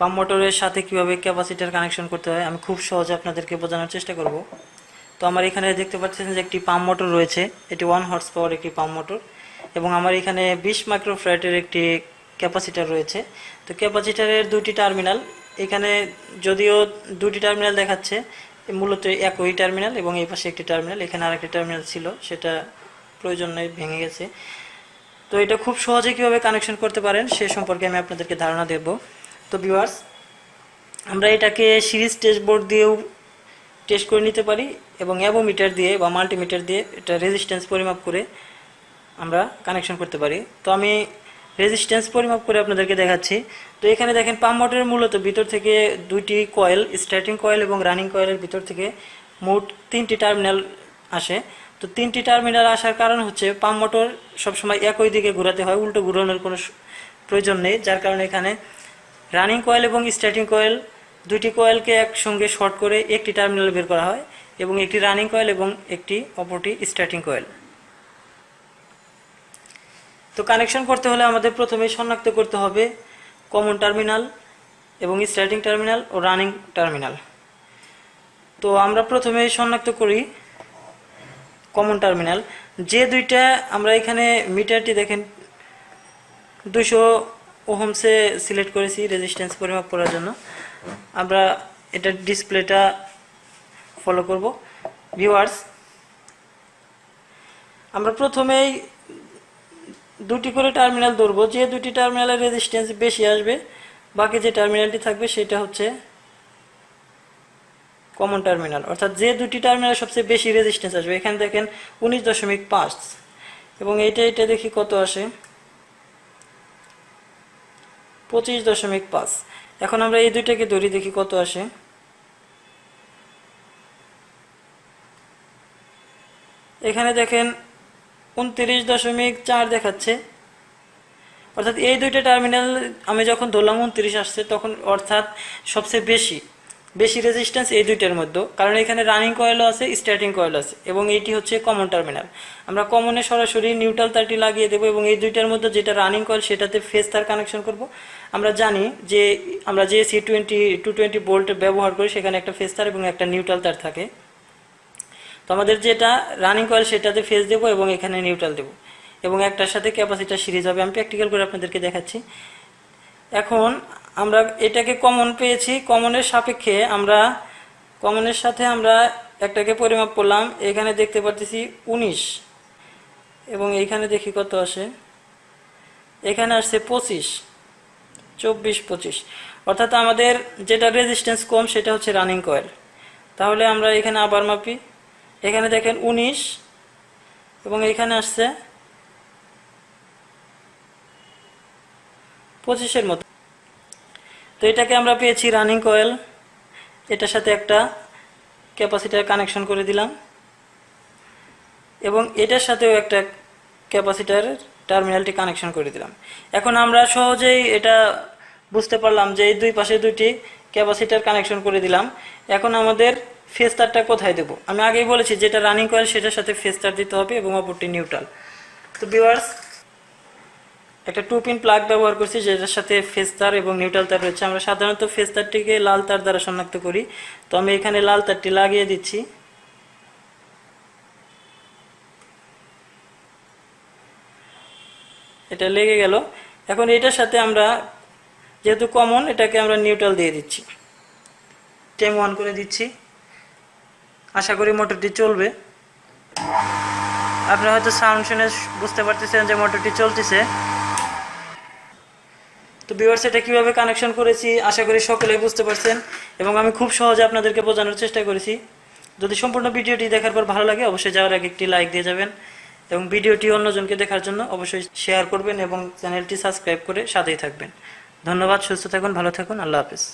Pump মোটরের সাথে কীভাবে ক্যাপাসিটার কানেকশন করতে হয়, আমি খুব সহজে আপনাদেরকে বোঝানোর চেষ্টা করব। তো আমার এখানে দেখতে পাচ্ছেন যে একটি পাম্প মোটর রয়েছে, এটি ওয়ান হর্স পাওয়ার একটি পাম্প মোটর এবং আমার এখানে বিশ মাইক্রোফ্রাইটের একটি ক্যাপাসিটার রয়েছে। তো ক্যাপাসিটারের দুটি টার্মিনাল এখানে যদিও দুটি টার্মিনাল দেখাচ্ছে, মূলত একই টার্মিনাল এবং এই পাশে একটি টার্মিনাল এখানে আরেকটি টার্মিনাল ছিল, সেটা প্রয়োজন নেই, ভেঙে গেছে। তো এটা খুব সহজে কীভাবে কানেকশন করতে পারেন, সে সম্পর্কে আমি আপনাদেরকে ধারণা দেব। তো ভিউয়ার্স আমরা এটাকে সিরিজ টেস্ট বোর্ড দিয়েও টেস্ট করে নিতে পারি এবং অ্যাবোমিটার দিয়ে বা মাল্টিমিটার দিয়ে এটা রেজিস্ট্যান্স পরিমাপ করে আমরা কানেকশন করতে পারি। তো আমি রেজিস্ট্যান্স পরিমাপ করে আপনাদেরকে দেখাচ্ছি। তো এখানে দেখেন পাম্প মোটরের মূলত ভিতর থেকে দুইটি কয়েল স্টার্টিং কয়েল এবং রানিং কয়েলের ভিতর থেকে মোট তিনটি টার্মিনাল আসে। তো তিনটি টার্মিনাল আসার কারণ হচ্ছে পাম্প মোটর সবসময় একই দিকে ঘোরাতে হয়, উল্টো ঘুরানোর কোনো প্রয়োজন নেই, যার কারণে এখানে রানিং কয়েল এবং স্টার্টিং কয়েল দুইটি কয়েলকে একসঙ্গে শর্ট করে একটি টার্মিনাল বের করা হয় এবং একটি রানিং কয়েল এবং একটি অপরটি স্টার্টিং কয়েল। তো কানেকশন করতে হলে আমাদের প্রথমে শনাক্ত করতে হবে কমন টার্মিনাল এবং স্টার্টিং টার্মিনাল ও রানিং টার্মিনাল। তো আমরা প্রথমে শনাক্ত করি কমন টার্মিনাল। যে দুইটা আমরা এখানে মিটারটি দেখেন দুশো ওহমসে সিলেক্ট করেছি রেজিস্ট্যান্স পরিমাপ করার জন্য। আমরা এটা ডিসপ্লেটা ফলো করব। ভিউয়ার্স আমরা প্রথমেই দুটি করে টার্মিনাল ধরবো। যে দুটি টার্মিনালের রেজিস্ট্যান্স বেশি আসবে, বাকি যে টার্মিনালটি থাকবে সেটা হচ্ছে কমন টার্মিনাল অর্থাৎ যে দুটি টার্মিনাল সবচেয়ে বেশি রেজিস্ট্যান্স আসবে, এখানে দেখেন উনিশ দশমিক পাঁচ। এবং এইটা এটা দেখি কত আসে? পঁচিশ দশমিক পাঁচ। এখন আমরা এই দুইটাকে ধরি, দেখি কত আসে। এখানে দেখেন উনত্রিশ দশমিক চার দেখাচ্ছে। অর্থাৎ এই দুইটা টার্মিনাল আমি যখন ধরলাম উনত্রিশ আসছে, তখন অর্থাৎ সবচেয়ে বেশি। বেশি রেজিস্ট্যান্স এই দুইটার মধ্যে। কারণ এখানে রানিং কয়েলও আছে স্টার্টিং কয়েল আছে এবং এইটি হচ্ছে কমন টার্মিনাল আমরা কমনে সরাসরি নিউট্রাল তারটি লাগিয়ে দেবো এবং এই দুইটার মধ্যে যেটা রানিং কয়েল সেটাতে ফেস তার কানেকশন করব। আমরা জানি যে, আমরা যে C twenty two twenty volt ব্যবহার করি, সেখানে একটা ফেস তার এবং একটা নিউট্রাল তার থাকে। তো আমাদের যেটা রানিং কয়েল সেটাতে ফেস দেবো এবং এখানে নিউট্রাল দেবো। এবং একটার সাথে ক্যাপাসিটার সিরিজ হবে। আমি প্র্যাকটিক্যাল করে আপনাদেরকে দেখাচ্ছি। এখন আমরা এটাকে কমন পেয়েছি। কমনের সাপেক্ষে আমরা কমনের সাথে আমরা একটাকে পরিমাপ করলাম। এখানে দেখতে পাচ্ছি উনিশ। এবং এইখানে দেখি কত আসে। এখানে আসছে পঁচিশ। চব্বিশ, পঁচিশ। অর্থাৎ আমাদের যেটা রেজিস্ট্যান্স কম, সেটা হচ্ছে রানিং কয়েল তাহলে আমরা এখানে আবার মাপি। এখানে দেখেন উনিশ। এবং এখানে আসছে পঁচিশের মতো। তো এটাকে আমরা পেয়েছি রানিং কয়েল এটার সাথে একটা ক্যাপাসিটার কানেকশন করে দিলাম। এবং এটার সাথেও একটা ক্যাপাসিটার টার্মিনালটি কানেকশন করে দিলাম। এখন আমরা সহজেই এটা বুঝতে পারলাম যে এই দুই পাশে দুইটি ক্যাপাসিটার কানেকশন করে দিলাম। এখন আমাদের ফেস ফেস্তারটা কোথায় দেবো? আমি আগেই বলেছি যেটা রানিং কয়েল সেটার সাথে ফেস্তার দিতে হবে এবং অপরটি নিউট্রাল তো ভিউয়ার্স একটা টু পিন প্লাগ ব্যবহার করছি যেটার সাথে ফেস তার এবং নিউট্রাল তার রয়েছে। আমরা সাধারণত ফেস তারটিকে লাল তার দ্বারা শনাক্ত করি। তো আমি এখানে লাল তারটি লাগিয়ে দিচ্ছি। এটা লেগে গেল। এখন এটার সাথে আমরা যেহেতু কমন এটাকে আমরা নিউট্রাল দিয়ে দিচ্ছি। টেম অন করে দিচ্ছি। আশা করি মোটরটি চলবে। আপনারা হয়তো সাউন্ড শুনে বুঝতে পারতেছেন যে মোটরটি চলতেছে। তো ভিউয়ার্স এটা কীভাবে কানেকশন করেছি, আশা করি সকলেই বুঝতে পারছেন এবং আমি খুব সহজে আপনাদেরকে বোঝানোর চেষ্টা করেছি। যদি সম্পূর্ণ ভিডিওটি দেখার পর ভালো লাগে, অবশ্যই যাওয়ার আগে একটি লাইক দিয়ে যাবেন এবং ভিডিওটি অন্যজনকে দেখার জন্য অবশ্যই শেয়ার করবেন এবং চ্যানেলটি সাবস্ক্রাইব করে সাথেই থাকবেন। ধন্যবাদ, সুস্থ থাকুন, ভালো থাকুন, আল্লাহ হাফেজ।